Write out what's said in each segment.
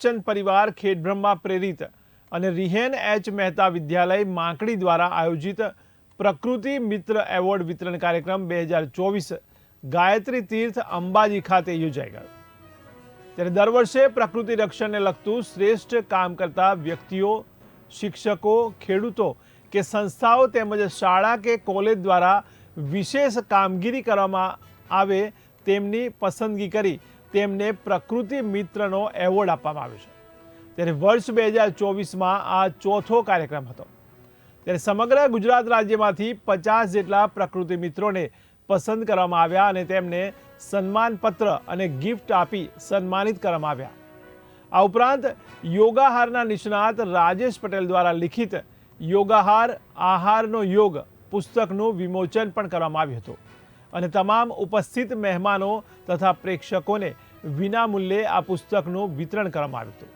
ચંદ પરિવાર ખેડબ્રહ્મા પ્રેરિત અને રિહેન એચ મહેતા વિદ્યાલય માકડી દ્વારા આયોજિત પ્રકૃતિ મિત્ર એવોર્ડ વિતરણ કાર્યક્રમ બે હજાર ચોવીસ ગાયત્રી તીર્થ અંબાજી ખાતે યોજાઈ ગયો. ત્યારે દર વર્ષે પ્રકૃતિ રક્ષણને લગતું શ્રેષ્ઠ કામ કરતા વ્યક્તિઓ, શિક્ષકો, ખેડૂતો કે સંસ્થાઓ તેમજ શાળા કે કોલેજ દ્વારા વિશેષ કામગીરી કરવામાં આવે તેમની પસંદગી કરી તેમને પ્રકૃતિ મિત્રનો એવોર્ડ આપવામાં આવ્યો છે. ત્યારે વર્ષ બે હજાર ચોવીસમાં આ ચોથો કાર્યક્રમ હતો. ત્યારે સમગ્ર ગુજરાત રાજ્યમાંથી પચાસ જેટલા પ્રકૃતિ મિત્રોને પસંદ કરવામાં આવ્યા અને તેમને સન્માનપત્ર અને ગિફ્ટ આપી સન્માનિત કરવામાં આવ્યા. આ ઉપરાંત યોગાહારના નિષ્ણાત રાજેશ પટેલ દ્વારા લિખિત યોગાહાર, આહારનો યોગ પુસ્તકનું વિમોચન પણ કરવામાં આવ્યું હતું. અને તમામ ઉપસ્થિત મહેમાનો તથા પ્રેક્ષકોને વિનામૂલ્યે આ પુસ્તકનું વિતરણ કરવામાં આવ્યું હતું.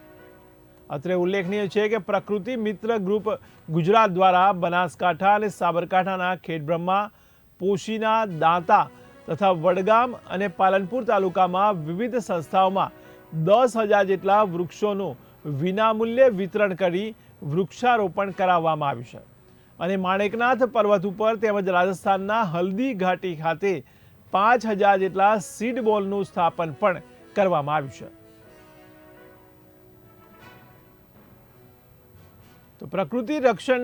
અત્રે ઉલ્લેખનીય છે કે પ્રકૃતિ મિત્ર ગ્રુપ ગુજરાત દ્વારા બનાસકાંઠા અને સાબરકાંઠાના ખેડબ્રહ્મા, પોશીના, દાંતા તથા વડગામ અને પાલનપુર તાલુકામાં વિવિધ સંસ્થાઓમાં દસ હજાર જેટલા વૃક્ષોનું વિનામૂલ્યે વિતરણ કરી વૃક્ષારોપણ કરાવવામાં આવ્યું છે. અને માણેકનાથ પર્વત ઉપર તેમજ રાજસ્થાનના હલ્દી ઘાટી ખાતે પાંચ હજાર જેટલા સીડ બોલનું સ્થાપન પણ કરવામાં આવ્યું છે. તો પ્રકૃતિ રક્ષણ